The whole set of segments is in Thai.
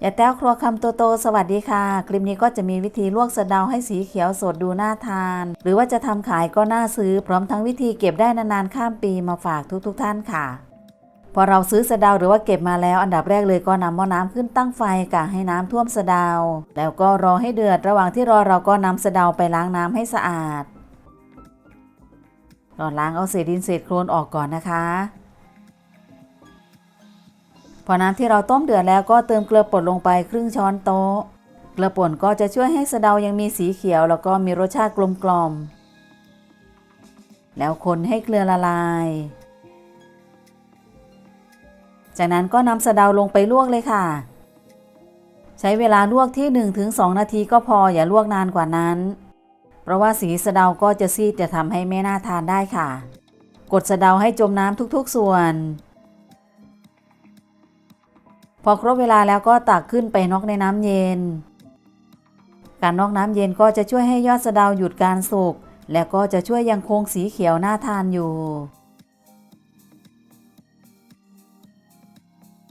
อย่าแต้วครัวคำโตโตสวัสดีค่ะ คลิปนี้ก็จะมีวิธีลวกสะเดาให้สีเขียวสดดูน่าทาน หรือว่าจะทำขายก็น่าซื้อ พร้อมทั้งวิธีเก็บได้นานๆข้ามปีมาฝากทุกๆทท่านค่ะ พอเราซื้อสะเดาหรือว่าเก็บมาแล้วอันดับแรกเลยก็นำหม้อน้ำขึ้นตั้งไฟกะให้น้ำท่วมสะเดา แล้วก็รอให้เดือดระหว่างที่รอเราก็นำสะเดาไปล้างน้ำให้สะอาดก่อนล้างเอาเศษดินเศษโคลนออกก่อนนะคะ พอน้ำที่เราต้มเดือดแล้วก็เติมเกลือป่นลงไปครึ่งช้อนโต๊ะ เกลือป่นก็จะช่วยให้สะเดายังมีสีเขียว แล้วก็มีรสชาติกลมกล่อม แล้วคนให้เกลือละลาย จากนั้นก็นำสะเดาลงไปลวกเลยค่ะ ใช้เวลาลวกที่ 1-2 นาทีก็พออย่าลวกนานกว่านั้น เพราะว่าสีสะเดาก็จะซีดจะทำให้ไม่น่าทานได้ค่ะ กดสะเดาให้จมน้ำทุกๆส่วน พอครบเวลาแล้วก็ตักขึ้นไปนอกในน้ำเย็น การนอกน้ำเย็นก็จะช่วยให้ยอดสะเดาหยุดการสุกและก็จะช่วยยังคงสีเขียวน่าทานอยู่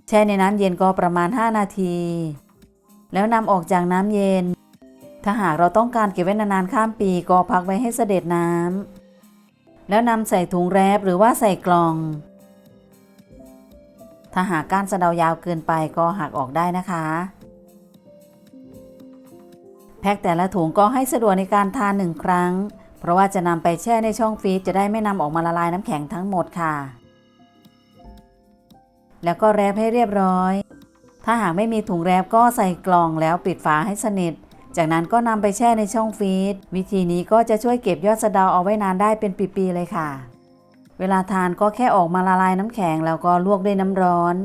แช่ในน้ำเย็นก็ประมาณ 5 นาที แล้วนำออกจากน้ำเย็น ถ้าหากเราต้องการเก็บไว้นานๆข้ามปีก็พักไว้ให้เสด็จน้ำแล้วนำใส่ถุงแรปหรือว่าใส่กล่อง ถ้าหากก้านสะเดายาวเกินไปก็หักออกได้นะคะ แพ็คแต่ละถุงก็ให้สะดวกในการทานหนึ่งครั้ง เพราะว่าจะนำไปแช่ในช่องฟรีซจะได้ไม่นำออกมาละลายน้ำแข็งทั้งหมดค่ะ แล้วก็แรปให้เรียบร้อย ถ้าหากไม่มีถุงแรปก็ใส่กล่องแล้วปิดฝาให้สนิทจากนั้นก็นำไปแช่ในช่องฟรีซวิธีนี้ก็จะช่วยเก็บยอดสะเดาเอาไว้นานได้เป็นปี ๆ เลยค่ะ เวลาทานก็แค่ออกมาละลายน้ำแข็งแล้วก็ลวกด้วยน้ำร้อน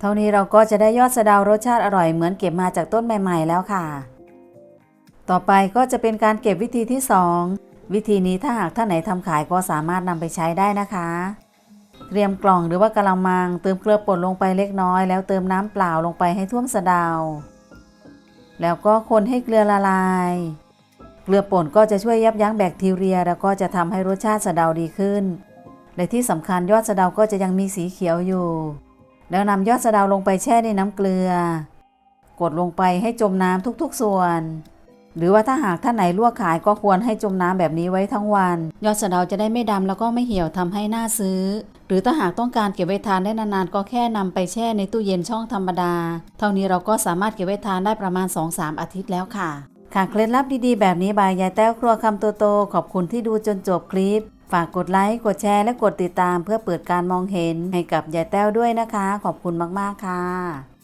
เท่านี้เราก็จะได้ยอดสะเดารสชาติอร่อยเหมือนเก็บมาจากต้นใหม่ๆแล้วค่ะ ต่อไปก็จะเป็นการเก็บวิธีที่ 2 วิธีนี้ถ้าหากท่านไหนทำขายก็สามารถนำไปใช้ได้นะคะ เตรียมกล่องหรือว่ากะละมัง เติมเกลือป่นลงไปเล็กน้อย แล้วเติมน้ำเปล่าลงไปให้ท่วมสะเดา แล้วก็คนให้เกลือละลายเกลือป่นก็จะช่วยยับยั้งแบคทีเรีย แล้วก็จะทำให้รสชาติสะเดาดีขึ้น และที่สำคัญยอดสะเดาก็จะยังมีสีเขียวอยู่ แล้วนำยอดสะเดาลงไปแช่ในน้ำเกลือ กดลงไปให้จมน้ำทุกๆส่วน หรือว่าถ้าหากท่านไหนลวกขายก็ควรให้จมน้ำแบบนี้ไว้ทั้งวัน ยอดสะเดาจะได้ไม่ดำแล้วก็ไม่เหี่ยวทำให้หน่าซื้อ หรือถ้าหากต้องการเก็บไว้ทานได้นานๆ ก็แค่นำไปแช่ในตู้เย็นช่องธรรมดา เท่านี้เราก็สามารถเก็บไว้ทานได้ประมาณ 2-3 อาทิตย์แล้วค่ะค่ะเคล็ดลับดีๆ แบบนี้บายยายแต้วครัวคำโตๆขอบคุณที่ดูจนจบคลิป ฝากกดไลค์กดแชร์และกดติดตามเพื่อเปิดการมองเห็นให้กับยายแต้วด้วยนะคะ ขอบคุณมาก ๆ ค่ะ